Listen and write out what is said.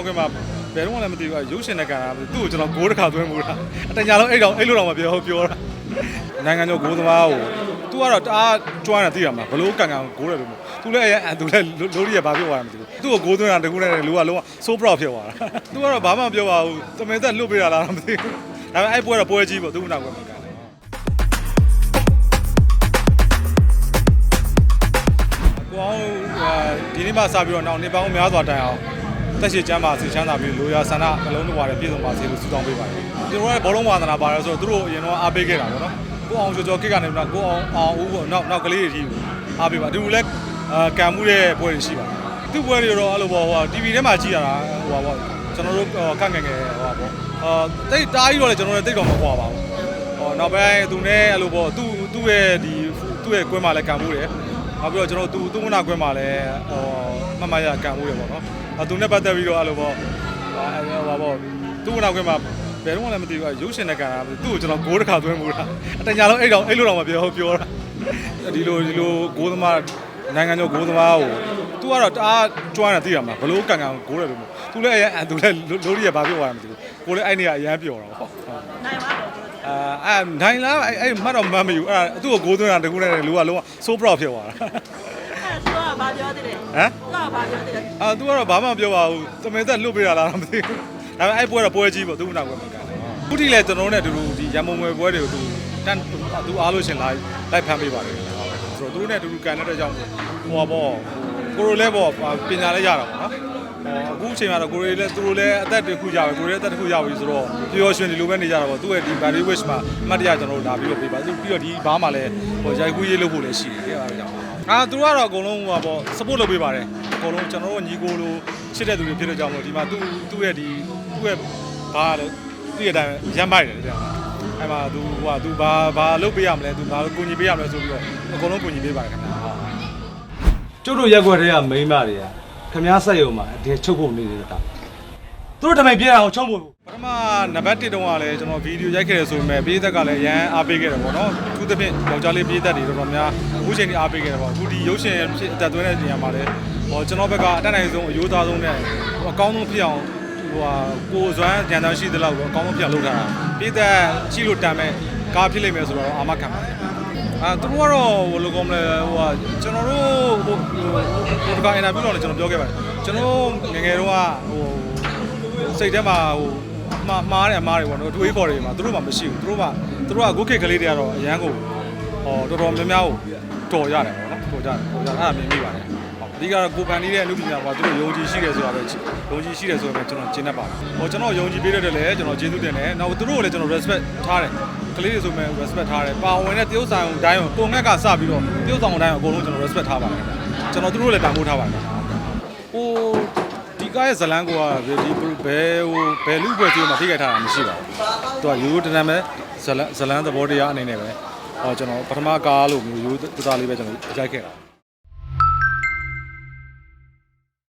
နောက်ခွဲမှာဘယ်တော့မှလည်းမသိဘူးရုပ်ရှင်နဲ့ကန်တာသူ့ကိုကျွန်တော်ဂိုးတစ်ခါသွင်းမှုတာအတညာလုံးအဲ့တော့အဲ့လိုတော့မပြောပြောတာနိုင်ငံကျော်ဂိုးသမားကိုသူကတော့တအားကျွမ်းတာသိရမှာဘလို့ကန်ကန်ဂိုးတယ်လို့သူလည်းအဲ့သူလည်းလိုရီရဘာဖြစ်သွားတာမသိဘူးသူ့ကိုဂိုးသွင်းတာတကူနဲ့လူကလုံးဝ so proud ဖြစ်သွားတာသူကတော့ဘာမှမပြောပါဘူးတမင်သက်လွတ်ပေးတာလားမသိဘူးဒါပေမဲ့အဲ့ပွဲတော့ပွဲကြီးပေါ့သူ့နောက်ကွယ်မှာကန်တယ်ကိုအောင်ဟာဒီနေ့မှစပြီးတော့နောက်နှစ်ပေါင်းများစွာတိုင်အောင် တက်ရှိချမ်းပါစီချမ်းသာပြီးလိုရာဆန္ဒအလုံးတစ်ဝါနဲ့ပြည့်စုံပါစေလို့ဆုတောင်းပေးပါတယ်။ကျွန်တော်ကဘောလုံးဝါသနာပါတယ်ဆိုတော့သူတို့အရင်တော့အားပေးခဲ့တာပေါ့နော်။ကိုအောင်ကျော်ကျော်ကိတ်ကနေတော့ကိုအောင်အောင်ဦးပေါ့နောက်နောက်ကလေးတွေကြီးအားပေးပါအတူလည်းအာကံမှုတဲ့ပွဲတွေရှိပါတယ်။သူ့ပွဲတွေတော့အဲ့လိုပေါ့ဟို TV ထဲမှာကြည့်ရတာဟိုပါပေါ့ကျွန်တော်တို့ကန့်ငယ်ငယ်ဟိုပါပေါ့အာတိတ်တားကြီးတော့လည်းကျွန်တော်တို့တိတ်တော့မကွာပါဘူး။ဟောနောက်ပိုင်းသူနဲ့အဲ့လိုပေါ့သူ့သူ့ရဲ့ဒီသူ့ရဲ့ကွင်းမှာလည်းကံမှုတယ်။နောက်ပြီးတော့ကျွန်တော်သူသူ့မနာခွင့်မှာလည်းဟိုမမရကန်မှုရပေါ့နော်။ သူနဲ့ပတ်သက်ပြီးတော့အဲ့လိုပေါ့အဲဟိုပါပေါ့သူ့မနာခွင့်မှာဘယ်တော့မှလည်းမသိဘူးရုပ်ရှင်နဲ့ကန်တာသူ့ကိုကျွန်တော်ဂိုးတစ်ခါသွင်းမှုတာအတညာလုံးအဲ့တော့အဲ့လိုတော့မပြောပြောတာဒီလိုဒီလိုဂိုးသမားနိုင်ငံကျော်ဂိုးသမားကိုသူကတော့တအားကျွမ်းတာသိရမှာဘလို့ကန်ကန်ဂိုးတယ်လို့သူလည်းအဲ့သူလည်းလိုရီရဘာဖြစ်သွားတာမသိဘူးကိုလည်းအဲ့နေကအရန်ပျော်တာပေါ့နိုင်ပါတော့အာအဲ့နိုင်လားအဲ့အဲ့မှတ်တော့မှတ်မယူအဲ့သူ့ကိုဂိုးသွင်းတာတကူနဲ့လူကလုံးဝ so proud ဖြစ်သွားတာအဲ့သူက ဘာပြောသေးလဲဟမ်သူကဘာပြောသေးလဲအာ तू ကတော့ဘာမှမပြောပါဘူးတမင်သက်လွတ်ပေးတာလားမသိဘူးဒါပေမဲ့အဲ့ပွဲတော့ပွဲကြီးပေါ့သူ့နောက်ပွဲမှာကန်တယ်ခုထိလည်းကျွန်တော်တို့နဲ့အတူတူဒီရန်မုံငွယ်ပွဲတွေကိုသူတန်သူအားလို့ရှင်လိုက်လိုက်ဖမ်းပေးပါတယ်ဆိုတော့သူတို့နဲ့အတူတူကန်တဲ့အတွက်ကြောင့်ဟိုပါပေါ့ကိုရိုလည်းပေါ့ပညာလည်းရတာပေါ့နော် အခုအချိန်မှာတော့ကိုရီလည်းသူတို့လည်းအသက်တစ်ခုရပြီကိုရီလည်းအသက်တစ်ခုရပြီဆိုတော့ပျော်ရွှင်ဒီလိုပဲနေကြတာပေါ့သူ့ရဲ့ဒီ Barry Wish မှာအမှတ်တရကျွန်တော်တို့လာပြီးတော့ပေးပါသူပြီးတော့ဒီဘားမှာလည်းဟိုရိုက်ကူးရေးလုပ်ဖို့လည်းရှိတယ်အဲ့ဒါကြောင့်အာသူတို့ကတော့အကုန်လုံးဟိုပါပေါ့ support လုပ်ပေးပါတယ်အကုန်လုံးကျွန်တော်တို့ညီကိုလိုချစ်တဲ့သူတွေဖြစ်တဲ့ကြောင့်မို့ဒီမှာသူသူ့ရဲ့ဒီသူ့ရဲ့ဘာလို့သူ့ရဲ့အတိုင်းရမ်းမိုက်တယ်တဲ့အဲ့မှာသူဟိုကသူဘာဘာလုပ်ပေးရမလဲသူဘာကူညီပေးရမလဲဆိုပြီးတော့အကုန်လုံးကူညီပေးပါတယ်ခင်ဗျာဟုတ်ကျုပ်တို့ရက်ွက်တွေကမိန်းမတွေက ခမားဆက်ရုံမှာအဒီချုပ်ဖို့နေနေတာသူတို့တမိုင်ပြရအောင်ချုံဖို့ပထမနံပါတ်1တုန်းကလည်းကျွန်တော်ဗီဒီယိုရိုက်ခဲ့တယ်ဆိုပေမဲ့ပြည်သက်ကလည်းရမ်းအားပေးခဲ့တယ်ပေါ့နော်သူသဖြင့်ယောက်ျားလေးပြည်သက်တွေတော်တော်များအခုချိန်ကြီးအားပေးခဲ့တယ်ပေါ့အခုဒီရုပ်ရှင်ဖြစ်အသက်သွင်းတဲ့နေရာမှာလည်းဟောကျွန်တော်ဘက်ကအတက်နိုင်ဆုံးအယိုးသားဆုံးနဲ့ဟိုအကောင်းဆုံးဖြစ်အောင်ဟိုဟာကိုယ်စွမ်းဉာဏ်သားရှိသလောက်တော့အကောင်းဆုံးဖြစ်အောင်လုပ်ထားတာပြည်သက်ရှိလို့တန်မဲ့ကားဖြစ်လိမ့်မယ်ဆိုတော့အာမခံပါတယ် အာသူတို့ကတော့ဘယ်လိုကောမလဲဟိုဟာကျွန်တော်တို့ဟိုဟိုဒီကအင်တာဗျူးတော့လည်းကျွန်တော်ပြောခဲ့ပါတယ်ကျွန်တော်ငယ်ငယ်တုန်းကဟိုစိတ်ထဲမှာဟိုမှားမှားတယ်အမားတွေပေါ့နော်တွေးခေါ်တွေမှာသူတို့မှမရှိဘူးသူတို့မှသူတို့ကအခုခေတ်ကလေးတွေကတော့အရန်ကိုဟောတော်တော်များများကိုတော်ရတယ်ပေါ့နော်တော်ကြတယ်တော်ကြအဲ့ဒါမြင်မိပါတယ်ဟုတ်အဓိကတော့ကိုပန်နေတဲ့အမှုပညာကသူတို့ယုံကြည်ရှိတယ်ဆိုတာပဲယုံကြည်ရှိတယ်ဆိုတော့ကျွန်တော်ကျင်းတတ်ပါတယ်ဟောကျွန်တော်ယုံကြည်ပေးတဲ့တည်းလည်းကျွန်တော်ကျေးဇူးတင်တယ်နောက်သူတို့ကိုလည်းကျွန်တော် respect ထားတယ် ကလေးတွေဆိုမဲ့ respect ထားတယ်ပါဝင်တဲ့တရုပ်ဆောင်တိုင်းကိုပုံငက်ကစပြီးတော့တရုပ်ဆောင်တိုင်းကိုအကုန်လုံးကျွန်တော် respect ထားပါတယ်ကျွန်တော်သူတို့လည်းတန်ဖိုးထားပါတယ်ဟိုဒီကားရဲ့ဇလန်းကိုကဒီဘယ်ဟိုဘယ်လူပွဲစီမှာထိခိုက်ထားတာမရှိပါဘူး။သူကရိုးရိုးတန်းတန်းပဲဇလန်းဇလန်းသဘောတရားအနေနဲ့ပဲဟောကျွန်တော်ပထမကားလို့မျိုးရိုးသားလေးပဲကျွန်တော်ရိုက်ခဲ့တာ။